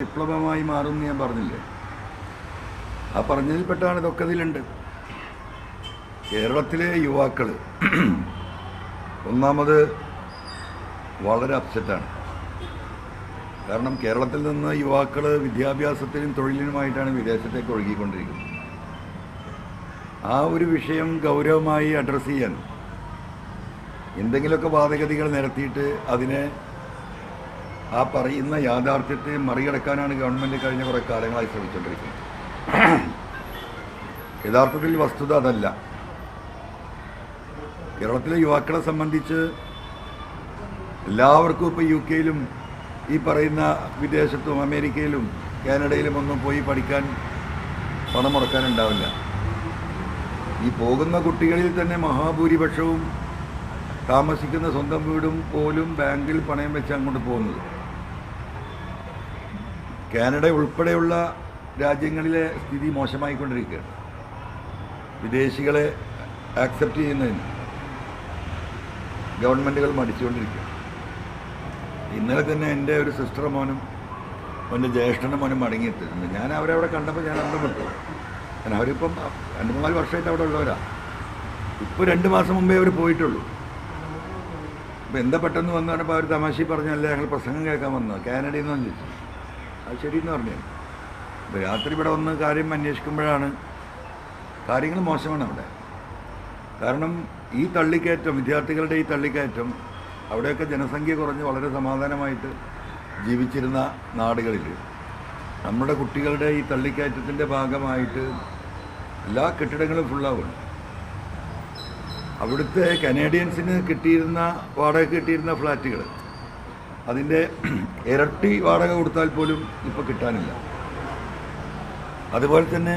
വിപ്ലവമായി മാറും ഞാൻ പറഞ്ഞില്ലേ? ആ പറഞ്ഞതിൽപ്പെട്ടാണ് ഇതൊക്കെ ഇതിലുണ്ട്. കേരളത്തിലെ യുവാക്കൾ ഒന്നാമത് വളരെ അപ്സെറ്റാണ് കാരണം കേരളത്തിൽ നിന്ന് യുവാക്കൾ വിദ്യാഭ്യാസത്തിനും തൊഴിലിനുമായിട്ടാണ് വിദേശത്തേക്ക് ഒഴുകിക്കൊണ്ടിരിക്കുന്നത്. ആ ഒരു വിഷയം ഗൗരവമായി അഡ്രസ്സ് ചെയ്യാൻ എന്തെങ്കിലുമൊക്കെ വാദഗതികൾ നിരത്തിയിട്ട് അതിനെ ആ പറയുന്ന യാഥാർത്ഥ്യത്തെ മറികടക്കാനാണ് ഗവൺമെന്റ് കഴിഞ്ഞ കുറേ കാലങ്ങളായി ശ്രമിച്ചുകൊണ്ടിരിക്കുന്നത്. യഥാർത്ഥത്തിൽ വസ്തുത അതല്ല. കേരളത്തിലെ യുവാക്കളെ സംബന്ധിച്ച് എല്ലാവർക്കും ഇപ്പോൾ യു കെയിലും ഈ പറയുന്ന വിദേശത്തും അമേരിക്കയിലും കാനഡയിലും ഒന്നും പോയി പഠിക്കാൻ പണം മുടക്കാനുണ്ടാവില്ല. ഈ പോകുന്ന കുട്ടികളിൽ തന്നെ മഹാഭൂരിപക്ഷവും താമസിക്കുന്ന സ്വന്തം വീടും പോലും ബാങ്കിൽ പണയം വെച്ച് അങ്ങോട്ട് പോകുന്നത്. കാനഡ ഉൾപ്പെടെയുള്ള രാജ്യങ്ങളിലെ സ്ഥിതി മോശമായിക്കൊണ്ടിരിക്കുകയാണ്. വിദേശികളെ ആക്സെപ്റ്റ് ചെയ്യുന്നതിന് ഗവൺമെന്റുകൾ മടിച്ചുകൊണ്ടിരിക്കുക ഇന്നലെ തന്നെ എന്റെ ഒരു സിസ്റ്റർ മോനും എന്റെ ജ്യേഷ്ഠന്റെ മോനും മടങ്ങിയിട്ടുണ്ട് ഞാൻ അവരെ അവിടെ കണ്ടപ്പോൾ ഞാൻ അവിടെ വിട്ടു കാരണം അവരിപ്പം രണ്ട് മൂന്നാൽ വർഷമായിട്ട് അവിടെ ഉള്ളവരാ. ഇപ്പോൾ രണ്ട് മാസം മുമ്പേ അവർ പോയിട്ടുള്ളൂ. അപ്പോൾ എന്താ പെട്ടെന്ന് വന്നു പറഞ്ഞപ്പോൾ അവർ തമാശി പറഞ്ഞല്ലേ ഞങ്ങൾ പ്രസംഗം കേൾക്കാൻ വന്നത്. കാനഡയിൽ നിന്ന് ചോദിച്ചു അത് ശരിയെന്ന് പറഞ്ഞു രാത്രി ഇവിടെ വന്ന് കാര്യം അന്വേഷിക്കുമ്പോഴാണ് കാര്യങ്ങൾ മോശമാണ് അവിടെ. കാരണം ഈ തള്ളിക്കയറ്റം വിദ്യാർത്ഥികളുടെ ഈ തള്ളിക്കയറ്റം അവിടെയൊക്കെ ജനസംഖ്യ കുറഞ്ഞ് വളരെ സമാധാനമായിട്ട് ജീവിച്ചിരുന്ന നാടുകളിൽ നമ്മുടെ കുട്ടികളുടെ ഈ തള്ളിക്കയറ്റത്തിന്റെ ഭാഗമായിട്ട് എല്ലാ കെട്ടിടങ്ങളും ഫുള്ളാവുകയാണ് അവിടുത്തെ കനേഡിയൻസിന് കിട്ടിയിരുന്ന വാടക കിട്ടിയിരുന്ന ഫ്ലാറ്റുകൾ അതിന്റെ ഇരട്ടി വാടക കൊടുത്താൽ പോലും ഇപ്പോൾ കിട്ടാനില്ല. അതുപോലെ തന്നെ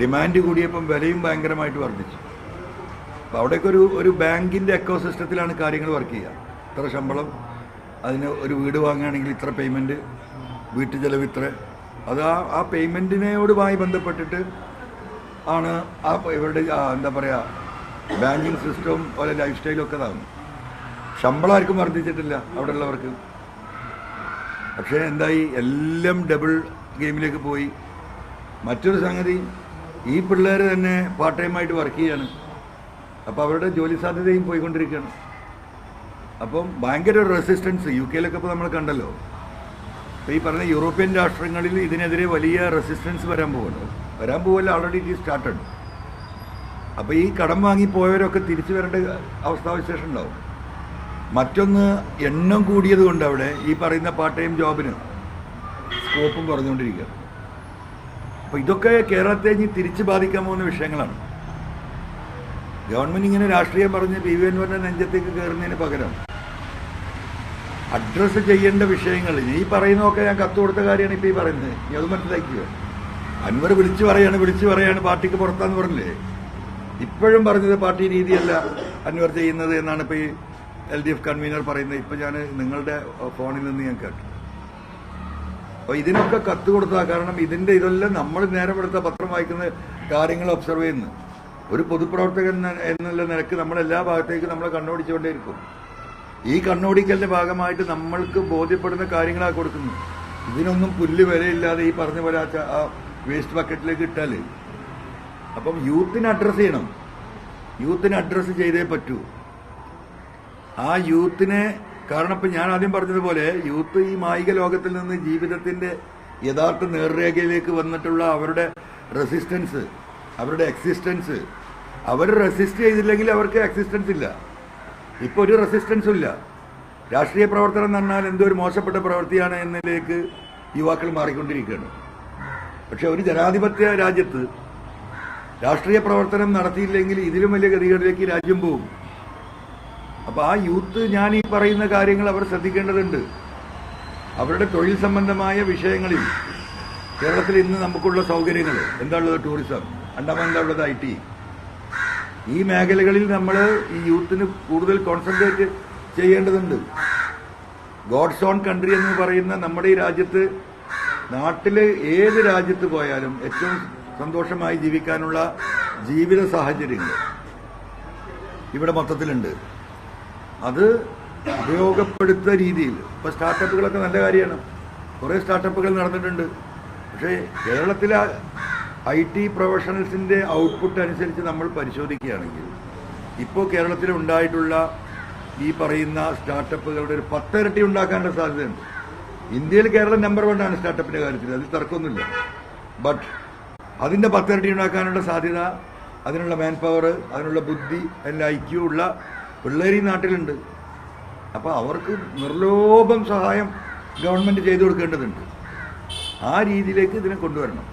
ഡിമാൻഡ് കൂടിയപ്പം വിലയും ഭയങ്കരമായിട്ട് വർദ്ധിച്ചു. അപ്പോൾ അവിടെയൊക്കെ ഒരു ഒരു ബാങ്കിന്റെ എക്കോ സിസ്റ്റത്തിലാണ് കാര്യങ്ങൾ വർക്ക് ചെയ്യുക. ഇത്ര ശമ്പളം അതിന് ഒരു വീട് വാങ്ങുകയാണെങ്കിൽ ഇത്ര പേയ്മെന്റ് വീട്ടു ചെലവ് ഇത്ര. അത് ആ ആ പേയ്മെന്റിനോടുമായി ബന്ധപ്പെട്ടിട്ട് ആണ് ആ ഇവരുടെ എന്താ പറയുക ബാങ്കിങ് സിസ്റ്റവും പോലെ ലൈഫ് സ്റ്റൈലും ഒക്കെ ഇതാകും ശമ്പളം ആർക്കും വർദ്ധിച്ചിട്ടില്ല അവിടെ ഉള്ളവർക്ക് പക്ഷേ എന്തായി? എല്ലാം ഡബിൾ ഗെയിമിലേക്ക് പോയി. മറ്റൊരു സംഗതി ഈ പിള്ളേർ തന്നെ പാർട്ട് ടൈമായിട്ട് വർക്ക് ചെയ്യാണ്. അപ്പോൾ അവരുടെ ജോലി സാധ്യതയും പോയിക്കൊണ്ടിരിക്കുകയാണ്. അപ്പം ഭയങ്കര ഒരു റെസിസ്റ്റൻസ് യു കെയിലൊക്കെ ഇപ്പോൾ നമ്മൾ കണ്ടല്ലോ. അപ്പോൾ ഈ പറഞ്ഞ യൂറോപ്യൻ രാഷ്ട്രങ്ങളിൽ ഇതിനെതിരെ വലിയ റെസിസ്റ്റൻസ് വരാൻ പോകുന്നു. വരാൻ പോകല്ല ഓൾറെഡി ഇറ്റ് സ്റ്റാർട്ടഡ് അപ്പോൾ ഈ കടം വാങ്ങി പോയവരൊക്കെ തിരിച്ചു വരേണ്ട അവസ്ഥാവിശേഷം ഉണ്ടാവും. മറ്റൊന്ന് എണ്ണം കൂടിയത് കൊണ്ട് അവിടെ ഈ പറയുന്ന പാർട്ട് ടൈം ജോബിന് സ്കോപ്പും കുറഞ്ഞുകൊണ്ടിരിക്കുക. അപ്പോൾ ഇതൊക്കെ കേരളത്തെ ഇനി തിരിച്ചു ബാധിക്കാൻ പോകുന്ന വിഷയങ്ങളാണ്. ഗവൺമെന്റ് ഇങ്ങനെ രാഷ്ട്രീയം പറഞ്ഞ് പി വി അൻവറിന്റെ നെഞ്ചത്തേക്ക് കയറുന്നതിന് പകരം അഡ്രസ്സ് ചെയ്യേണ്ട വിഷയങ്ങൾ ഈ പറയുന്നതൊക്കെ ഞാൻ കത്ത് കൊടുത്ത കാര്യമാണ് ഇപ്പോൾ ഈ പറയുന്നത്. ഇനി അത് മനസ്സിലാക്കുക അൻവർ വിളിച്ചു പറയാണ് വിളിച്ചു പറയാണ് പാർട്ടിക്ക് പുറത്താന്ന് പറഞ്ഞില്ലേ? ഇപ്പോഴും പറഞ്ഞത് പാർട്ടി രീതിയല്ല അൻവർ ചെയ്യുന്നത് എന്നാണ് ഇപ്പോൾ ഈ എൽ ഡി എഫ് കൺവീനർ പറയുന്നത് ഇപ്പം ഞാൻ നിങ്ങളുടെ ഫോണിൽ നിന്ന് ഞാൻ കേട്ടു. അപ്പോൾ ഇതിനൊക്കെ കത്ത് കൊടുത്താൽ കാരണം ഇതിന്റെ ഇതെല്ലാം നമ്മൾ നേരം എടുത്ത പത്രം വായിക്കുന്ന കാര്യങ്ങൾ ഒബ്സർവ് ചെയ്യുന്നു. ഒരു പൊതുപ്രവർത്തകൻ എന്ന- എന്നുള്ള നിലയ്ക്ക് നമ്മൾ എല്ലാ ഭാഗത്തേക്കും നമ്മൾ കണ്ണോടിച്ചുകൊണ്ടേയിരിക്കും. ഈ കണ്ണോടിക്കലിന്റെ ഭാഗമായിട്ട് നമ്മൾക്ക് ബോധ്യപ്പെടുന്ന കാര്യങ്ങളാണ് കൊടുക്കുന്നത്. ഇതിനൊന്നും പുല്ല് വിലയില്ലാതെ ഈ പറഞ്ഞ പോലെ ആ വേസ്റ്റ് ബക്കറ്റിലേക്ക് ഇട്ടാൽ അപ്പം യൂത്തിനെ അഡ്രസ്സ് ചെയ്യണം. യൂത്തിനെ അഡ്രസ്സ് ചെയ്തേ പറ്റൂ. ആ യൂത്തിനെ കാരണം ഇപ്പം ഞാൻ ആദ്യം പറഞ്ഞതുപോലെ യൂത്ത് ഈ മായിക ലോകത്തിൽ നിന്ന് ജീവിതത്തിന്റെ യഥാർത്ഥ നേർരേഖയിലേക്ക് വന്നിട്ടുള്ള അവരുടെ റെസിസ്റ്റൻസ് അവരുടെ എക്സിസ്റ്റൻസ് അവർ റെസിസ്റ്റ് ചെയ്തില്ലെങ്കിൽ അവർക്ക് എക്സിസ്റ്റൻസ് ഇല്ല. ഇപ്പോൾ ഒരു റെസിസ്റ്റൻസും ഇല്ല. രാഷ്ട്രീയ പ്രവർത്തനം എന്ന് പറഞ്ഞാൽ എന്തോ ഒരു മോശപ്പെട്ട പ്രവൃത്തിയാണ് എന്നതിലേക്ക് യുവാക്കൾ മാറിക്കൊണ്ടിരിക്കുകയാണ്. പക്ഷെ ഒരു ജനാധിപത്യ രാജ്യത്ത് രാഷ്ട്രീയ പ്രവർത്തനം നടത്തിയില്ലെങ്കിൽ ഇതിലും വലിയ ഗതികളിലേക്ക് രാജ്യം പോകും. അപ്പോൾ ആ യൂത്ത് ഞാൻ ഈ പറയുന്ന കാര്യങ്ങൾ അവർ ശ്രദ്ധിക്കേണ്ടതുണ്ട്. അവരുടെ തൊഴിൽ സംബന്ധമായ വിഷയങ്ങളിൽ കേരളത്തിൽ ഇന്ന് നമുക്കുള്ള സൗകര്യങ്ങൾ. എന്താണുള്ളത് ടൂറിസം? ഉള്ളത് ഐ ടി? ഈ മേഖലകളിൽ നമ്മൾ ഈ യൂത്തിന് കൂടുതൽ കോൺസെൻട്രേറ്റ് ചെയ്യേണ്ടതുണ്ട്. ഗോഡ്സ് ഓൺ കൺട്രി എന്ന് പറയുന്ന നമ്മുടെ ഈ രാജ്യത്ത് നാട്ടിൽ ഏത് രാജ്യത്ത് പോയാലും ഏറ്റവും സന്തോഷമായി ജീവിക്കാനുള്ള ജീവിത സാഹചര്യങ്ങൾ ഇവിടെ മൊത്തത്തിലുണ്ട്. അത് ഉപയോഗപ്പെടുത്ത രീതിയിൽ. ഇപ്പൊ സ്റ്റാർട്ടപ്പുകളൊക്കെ നല്ല കാര്യമാണ്. കുറേ സ്റ്റാർട്ടപ്പുകൾ നടന്നിട്ടുണ്ട്. പക്ഷേ കേരളത്തിലെ ഐ ടി പ്രൊഫഷണൽസിന്റെ ഔട്ട്പുട്ട് അനുസരിച്ച് നമ്മൾ പരിശോധിക്കുകയാണെങ്കിൽ ഇപ്പോൾ കേരളത്തിൽ ഉണ്ടായിട്ടുള്ള ഈ പറയുന്ന സ്റ്റാർട്ടപ്പുകളുടെ ഒരു പത്തിരട്ടി ഉണ്ടാക്കാനുള്ള സാധ്യതയുണ്ട്. ഇന്ത്യയിൽ കേരളം നമ്പർ വൺ ആണ് സ്റ്റാർട്ടപ്പിന്റെ കാര്യത്തിൽ. അതിൽ തർക്കമൊന്നുമില്ല. ബട്ട് അതിന്റെ പത്തിരട്ടി ഉണ്ടാക്കാനുള്ള സാധ്യത അതിനുള്ള മാൻ പവർ അതിനുള്ള ബുദ്ധി ഐക്യവും ഉള്ള പിള്ളേർ ഈ നാട്ടിലുണ്ട്. അപ്പോൾ അവർക്ക് നിർലോഭം സഹായം ഗവൺമെന്റ് ചെയ്തു കൊടുക്കേണ്ടതുണ്ട്. ആ രീതിയിലേക്ക് ഇതിനെ കൊണ്ടുവരണം.